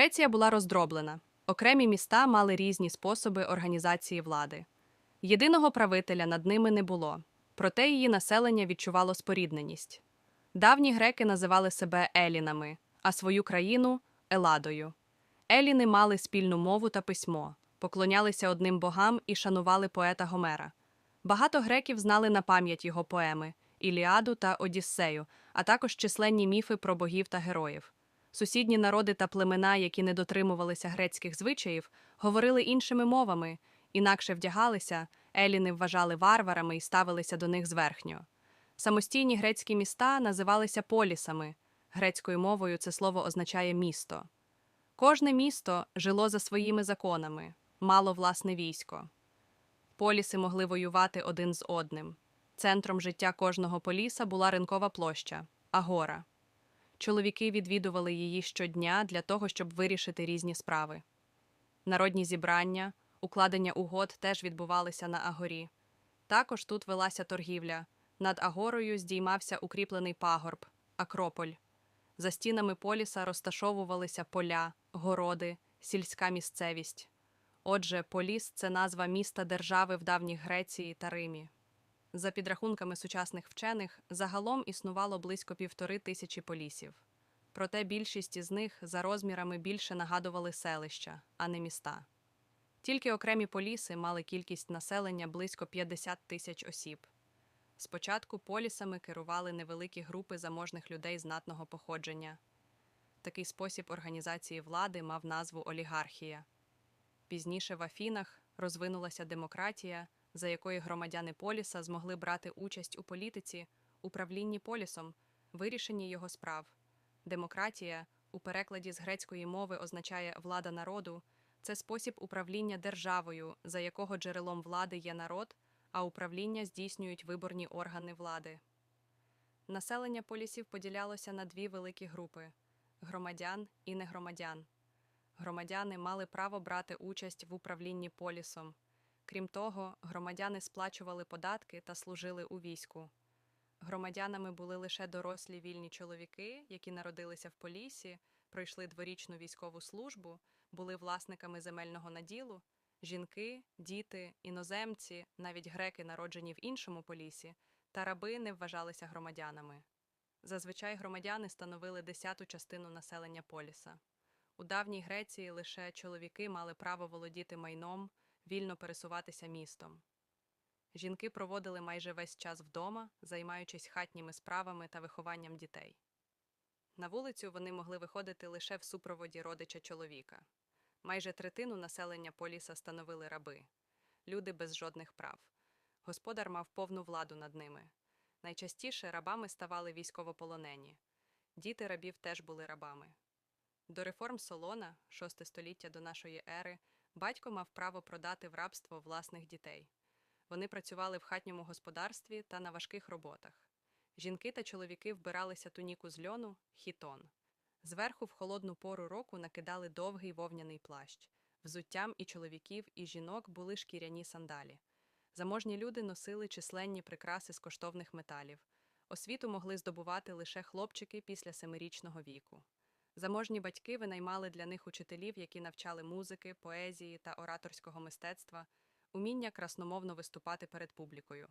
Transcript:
Греція була роздроблена. Окремі міста мали різні способи організації влади. Єдиного правителя над ними не було, проте її населення відчувало спорідненість. Давні греки називали себе елінами, а свою країну Еладою. Еліни мали спільну мову та письмо, поклонялися одним богам і шанували поета Гомера. Багато греків знали на пам'ять його поеми Іліаду та Одіссею, а також численні міфи про богів та героїв. Сусідні народи та племена, які не дотримувалися грецьких звичаїв, говорили іншими мовами, інакше вдягалися, еліни вважали варварами і ставилися до них зверхньо. Самостійні грецькі міста називалися полісами. Грецькою мовою це слово означає місто. Кожне місто жило за своїми законами, мало власне військо. Поліси могли воювати один з одним. Центром життя кожного поліса була ринкова площа Агора. Чоловіки відвідували її щодня для того, щоб вирішити різні справи. Народні зібрання, укладення угод теж відбувалися на Агорі. Також тут велася торгівля. Над Агорою здіймався укріплений пагорб Акрополь. За стінами поліса розташовувалися поля, городи, сільська місцевість. Отже, поліс це назва міста держави в давніх Греції та Римі. За підрахунками сучасних вчених, загалом існувало близько півтори тисячі полісів. Проте більшість із них за розмірами більше нагадували селища, а не міста. Тільки окремі поліси мали кількість населення близько 50 тисяч осіб. Спочатку полісами керували невеликі групи заможних людей знатного походження. Такий спосіб організації влади мав назву олігархія. Пізніше в Афінах розвинулася демократія, за якої громадяни поліса змогли брати участь у політиці, управлінні полісом, вирішенні його справ. Демократія у перекладі з грецької мови означає влада народу. Це спосіб управління державою, за якого джерелом влади є народ, а управління здійснюють виборні органи влади. Населення полісів поділялося на дві великі групи громадян і негромадян. Громадяни мали право брати участь в управлінні полісом. Крім того, громадяни сплачували податки та служили у війську. Громадянами були лише дорослі вільні чоловіки, які народилися в полісі, пройшли дворічну військову службу, були власниками земельного наділу, жінки, діти, іноземці, навіть греки, народжені в іншому полісі, та раби не вважалися громадянами. Зазвичай громадяни становили десяту частину населення поліса. У давній Греції лише чоловіки мали право володіти майном, вільно пересуватися містом. Жінки проводили майже весь час вдома, займаючись хатніми справами та вихованням дітей. На вулицю вони могли виходити лише в супроводі родича чоловіка. Майже третину населення поліса становили раби, люди без жодних прав. Господар мав повну владу над ними. Найчастіше рабами ставали військовополонені. Діти рабів теж були рабами. До реформ Солона, VI століття до нашої ери, батько мав право продати в рабство власних дітей. Вони працювали в хатньому господарстві та на важких роботах. Жінки та чоловіки вбиралися туніку з льону хітон. Зверху в холодну пору року накидали довгий вовняний плащ. Взуттям і чоловіків, і жінок були шкіряні сандалі. Заможні люди носили численні прикраси з коштовних металів. Освіту могли здобувати лише хлопчики після семирічного віку. Заможні батьки винаймали для них учителів, які навчали музики, поезії та ораторського мистецтва, уміння красномовно виступати перед публікою.